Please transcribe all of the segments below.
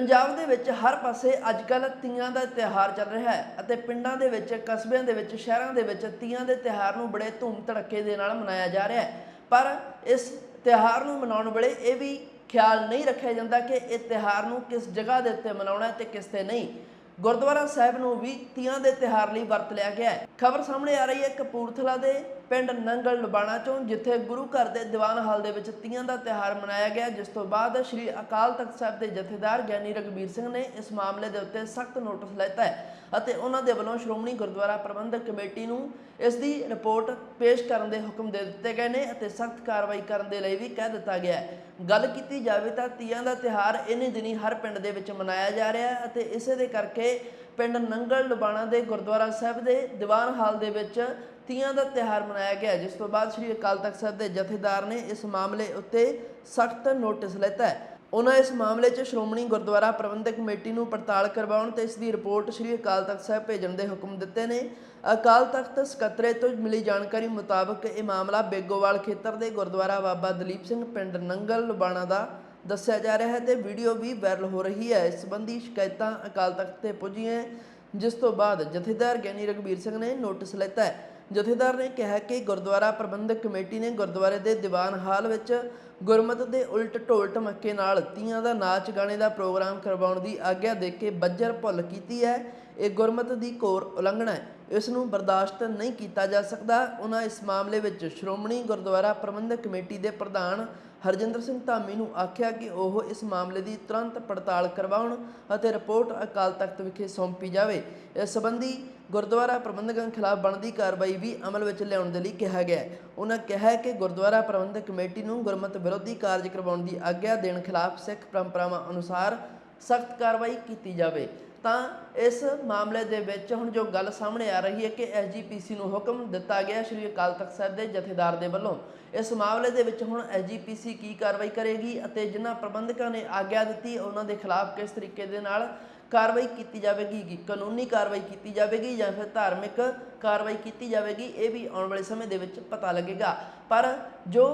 ਪੰਜਾਬ ਦੇ ਵਿੱਚ ਹਰ ਪਾਸੇ ਅੱਜ ਅੱਜਕੱਲ ਤੀਆਂ ਦਾ ਤਿਉਹਾਰ ਚੱਲ ਰਿਹਾ ਹੈ ਅਤੇ ਪਿੰਡਾਂ ਦੇ ਵਿੱਚ, ਕਸਬਿਆਂ ਦੇ ਵਿੱਚ, ਸ਼ਹਿਰਾਂ ਦੇ ਵਿੱਚ ਤੀਆਂ ਦੇ ਤਿਉਹਾਰ ਨੂੰ ਬੜੇ ਧੂਮ ਧੜੱਕੇ ਦੇ ਨਾਲ ਮਨਾਇਆ ਜਾ ਰਿਹਾ ਹੈ। ਪਰ ਇਸ ਤਿਉਹਾਰ ਨੂੰ ਮਨਾਉਣ ਵੇਲੇ ਇਹ ਵੀ ਖਿਆਲ ਨਹੀਂ ਰੱਖਿਆ ਜਾਂਦਾ ਕਿ ਇਹ ਤਿਉਹਾਰ ਨੂੰ ਕਿਸ ਜਗ੍ਹਾ ਦੇ ਉੱਤੇ ਮਨਾਉਣਾ ਹੈ ਤੇ ਕਿਸ ਤੇ ਨਹੀਂ। ਗੁਰਦੁਆਰਾ ਸਾਹਿਬ ਨੂੰ ਵੀ ਤੀਆਂ ਦੇ ਤਿਉਹਾਰ ਲਈ ਵਰਤ ਲਿਆ ਗਿਆ ਹੈ। ਖਬਰ ਸਾਹਮਣੇ ਆ ਰਹੀ ਹੈ ਕਪੂਰਥਲਾ ਦੇ ਪਿੰਡ ਨੰਗਲ ਲੁਬਾਣਾ ਚੋਂ, ਜਿੱਥੇ ਗੁਰੂ ਘਰ ਦੇ ਦੀਵਾਨ ਹਾਲ ਦੇ ਵਿੱਚ ਤੀਆਂ ਦਾ ਤਿਉਹਾਰ ਮਨਾਇਆ ਗਿਆ। ਜਿਸ ਤੋਂ ਬਾਅਦ ਸ੍ਰੀ ਅਕਾਲ ਤਖਤ ਸਾਹਿਬ ਦੇ ਜਥੇਦਾਰ ਗਿਆਨੀ ਰਗਵੀਰ ਸਿੰਘ ਨੇ ਇਸ ਮਾਮਲੇ ਦੇ ਉੱਤੇ ਸਖਤ ਨੋਟਿਸ ਲੈਤਾ ਹੈ ਅਤੇ ਉਹਨਾਂ ਦੇ ਵੱਲੋਂ ਸ਼੍ਰੋਮਣੀ ਗੁਰਦੁਆਰਾ ਪ੍ਰਬੰਧਕ ਕਮੇਟੀ ਨੂੰ ਇਸ ਦੀ ਰਿਪੋਰਟ ਪੇਸ਼ ਕਰਨ ਦੇ ਹੁਕਮ ਦੇ ਦਿੱਤੇ ਗਏ ਨੇ ਅਤੇ ਸਖਤ ਕਾਰਵਾਈ ਕਰਨ ਦੇ ਲਈ ਵੀ ਕਹਿ ਦਿੱਤਾ ਗਿਆ ਹੈ। ਗੱਲ ਕੀਤੀ ਜਾਵੇ ਤਾਂ ਤੀਆਂ ਦਾ ਤਿਉਹਾਰ ਇਨੀ ਦਿਨੀ ਹਰ ਪਿੰਡ ਦੇ ਵਿੱਚ ਮਨਾਇਆ ਜਾ ਰਿਹਾ ਹੈ ਅਤੇ ਇਸੇ ਦੇ ਕਰਕੇ ਪਿੰਡ ਨੰਗਲ ਲੁਬਾਣਾ ਦੇ ਗੁਰਦੁਆਰਾ ਸਾਹਿਬ ਦੇ ਦੀਵਾਨ ਹਾਲ ਦੇ ਵਿੱਚ ਤੀਆਂ ਦਾ ਤਿਉਹਾਰ ਮਨਾਇਆ ਗਿਆ। ਜਿਸ ਤੋਂ ਬਾਅਦ ਸ੍ਰੀ ਅਕਾਲ ਤਖਤ ਸਾਹਿਬ ਦੇ ਜਥੇਦਾਰ ਨੇ ਇਸ ਮਾਮਲੇ ਉੱਤੇ ਸਖਤ ਨੋਟਿਸ ਲੈਤਾ ਹੈ। ਉਹਨਾਂ ਇਸ ਮਾਮਲੇ 'ਚ ਸ਼੍ਰੋਮਣੀ ਗੁਰਦੁਆਰਾ ਪ੍ਰਬੰਧਕ ਕਮੇਟੀ ਨੂੰ ਪੜਤਾਲ ਕਰਵਾਉਣ ਤੇ ਇਸ ਦੀ ਰਿਪੋਰਟ ਸ੍ਰੀ ਅਕਾਲ ਤਖਤ ਸਾਹਿਬ ਭੇਜਣ ਦੇ ਹੁਕਮ ਦਿੱਤੇ ਨੇ। ਅਕਾਲ ਤਖਤ ਸਕੱਤਰੇ ਤੋਂ ਮਿਲੀ ਜਾਣਕਾਰੀ ਮੁਤਾਬਕ ਇਹ ਮਾਮਲਾ ਬੇਗੋਵਾਲ ਖੇਤਰ ਦੇ ਗੁਰਦੁਆਰਾ ਬਾਬਾ ਦਲੀਪ ਸਿੰਘ ਪਿੰਡ ਨੰਗਲ ਲੁਬਾਣਾ ਦਾ ਦੱਸਿਆ ਜਾ ਰਿਹਾ ਹੈ ਤੇ ਵੀਡੀਓ ਵੀ ਵਾਇਰਲ ਹੋ ਰਹੀ ਹੈ। ਇਸ ਸੰਬੰਧੀ ਸ਼ਿਕਾਇਤਾਂ ਅਕਾਲ ਤਖਤ ਤੇ ਪੁੱਜੀਆਂ ਜਿਸ ਤੋਂ ਬਾਅਦ ਜਥੇਦਾਰ ਗਿਆਨੀ ਰਗਵੀਰ ਸਿੰਘ ਨੇ ਨੋਟਿਸ ਲੈਤਾ ਹੈ। ਜਥੇਦਾਰ ਨੇ ਕਿਹਾ ਕਿ ਗੁਰਦੁਆਰਾ ਪ੍ਰਬੰਧਕ ਕਮੇਟੀ ਨੇ ਗੁਰਦੁਆਰੇ ਦੇ ਦੀਵਾਨ ਹਾਲ ਵਿੱਚ ਗੁਰਮਤ ਦੇ ਉਲਟ ਢੋਲ ਢਮੱਕੇ ਨਾਲ ਤੀਆਂ ਦਾ ਨਾਚ ਗਾਣੇ ਦਾ ਪ੍ਰੋਗਰਾਮ ਕਰਵਾਉਣ ਦੀ ਆਗਿਆ ਦੇ ਕੇ ਬੱਜਰ ਭੁੱਲ ਕੀਤੀ ਹੈ। ਇਹ ਗੁਰਮਤ ਦੀ ਘੋਰ ਉਲੰਘਣਾ ਹੈ। ਇਸ ਨੂੰ ਬਰਦਾਸ਼ਤ ਨਹੀਂ ਕੀਤਾ ਜਾ ਸਕਦਾ। ਉਹਨਾਂ ਇਸ ਮਾਮਲੇ ਵਿੱਚ ਸ਼੍ਰੋਮਣੀ ਗੁਰਦੁਆਰਾ ਪ੍ਰਬੰਧਕ ਕਮੇਟੀ ਦੇ ਪ੍ਰਧਾਨ ਹਰਜਿੰਦਰ ਸਿੰਘ ਧਾਮੀ ਨੂੰ ਆਖਿਆ ਕਿ ਉਹ ਇਸ ਮਾਮਲੇ ਦੀ ਤੁਰੰਤ ਪੜਤਾਲ ਕਰਵਾਉਣ ਅਤੇ ਰਿਪੋਰਟ ਅਕਾਲ ਤਖਤ ਵਿਖੇ ਸੌਂਪੀ ਜਾਵੇ। ਇਸ ਸੰਬੰਧੀ ਗੁਰਦੁਆਰਾ ਪ੍ਰਬੰਧਕਾਂ ਖਿਲਾਫ ਬਣਦੀ ਕਾਰਵਾਈ ਵੀ ਅਮਲ ਵਿੱਚ ਲਿਆਉਣ ਦੇ ਲਈ ਕਿਹਾ ਗਿਆ ਉਹਨਾਂ ਕਿਹਾ ਕਿ ਗੁਰਦੁਆਰਾ ਪ੍ਰਬੰਧਕ ਕਮੇਟੀ ਨੂੰ ਗੁਰਮਤ ਵਿਰੋਧੀ ਕਾਰਜ ਕਰਵਾਉਣ ਦੀ ਆਗਿਆ ਦੇਣ ਖਿਲਾਫ ਸਿੱਖ ਪਰੰਪਰਾਵਾਂ ਅਨੁਸਾਰ ਸਖਤ ਕਾਰਵਾਈ ਕੀਤੀ ਜਾਵੇ। ਤਾਂ ਇਸ ਮਾਮਲੇ ਦੇ ਵਿੱਚ ਹੁਣ ਜੋ ਗੱਲ ਸਾਹਮਣੇ ਆ ਰਹੀ ਹੈ ਕਿ ਐਸਜੀਪੀਸੀ ਨੂੰ ਹੁਕਮ ਦਿੱਤਾ ਗਿਆ ਸ਼੍ਰੀ ਅਕਾਲ ਤਖਤ ਸਾਹਿਬ ਦੇ ਜਥੇਦਾਰ ਦੇ ਵੱਲੋਂ। ਇਸ ਮਾਮਲੇ ਦੇ ਵਿੱਚ ਹੁਣ ਐਸਜੀਪੀਸੀ ਕੀ ਕਾਰਵਾਈ ਕਰੇਗੀ ਅਤੇ ਜਿਨ੍ਹਾਂ ਪ੍ਰਬੰਧਕਾਂ ਨੇ ਆਗਿਆ ਦਿੱਤੀ, ਉਹਨਾਂ ਦੇ ਖਿਲਾਫ ਕਿਸ ਤਰੀਕੇ ਦੇ ਨਾਲ ਕਾਰਵਾਈ ਕੀਤੀ ਜਾਵੇਗੀ? ਕਾਨੂੰਨੀ ਕਾਰਵਾਈ ਕੀਤੀ ਜਾਵੇਗੀ ਜਾਂ ਫਿਰ ਧਾਰਮਿਕ ਕਾਰਵਾਈ ਕੀਤੀ ਜਾਵੇਗੀ? ਇਹ ਵੀ ਆਉਣ ਵਾਲੇ ਸਮੇਂ ਦੇ ਵਿੱਚ ਪਤਾ ਲੱਗੇਗਾ। ਪਰ ਜੋ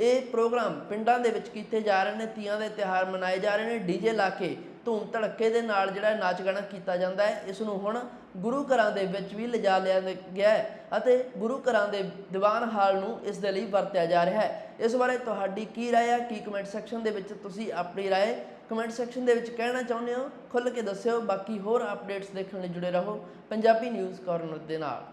ਇਹ ਪ੍ਰੋਗਰਾਮ ਪਿੰਡਾਂ ਦੇ ਵਿੱਚ ਕੀਤੇ ਜਾ ਰਹੇ ਨੇ ਤੀਆਂ ਦੇ ਤਿਉਹਾਰ ਮਨਾਏ ਜਾ ਰਹੇ ਨੇ ਡੀਜੇ ਲਾ ਕੇ ਧੂਮ ਧੜੱਕੇ ਦੇ ਨਾਲ ਜਿਹੜਾ ਨਾਚ ਗਾਣਾ ਕੀਤਾ ਜਾਂਦਾ ਹੈ ਇਸ ਨੂੰ ਹੁਣ ਗੁਰੂ ਘਰਾਂ ਦੇ ਵਿੱਚ ਵੀ ਲਿਜਾ ਲਿਆ ਗਿਆ ਹੈ ਅਤੇ ਗੁਰੂ ਘਰਾਂ ਦੇ ਦੀਵਾਨ ਹਾਲ ਨੂੰ ਇਸ ਦੇ ਲਈ ਵਰਤਿਆ ਜਾ ਰਿਹਾ ਹੈ ਇਸ ਬਾਰੇ ਤੁਹਾਡੀ ਕੀ رائے ਹੈ ਕੀ ਕਮੈਂਟ ਸੈਕਸ਼ਨ ਦੇ ਵਿੱਚ ਤੁਸੀਂ ਆਪਣੀ رائے ਕਮੈਂਟ ਸੈਕਸ਼ਨ ਦੇ ਵਿੱਚ ਕਹਿਣਾ ਚਾਹੁੰਦੇ ਹੋ ਖੁੱਲ੍ਹ ਕੇ ਦੱਸਿਓ ਬਾਕੀ ਹੋਰ ਅਪਡੇਟਸ ਦੇਖਣ ਲਈ ਜੁੜੇ ਰਹੋ ਪੰਜਾਬੀ ਨਿਊਜ਼ ਕਾਰਨਰ ਦੇ ਨਾਲ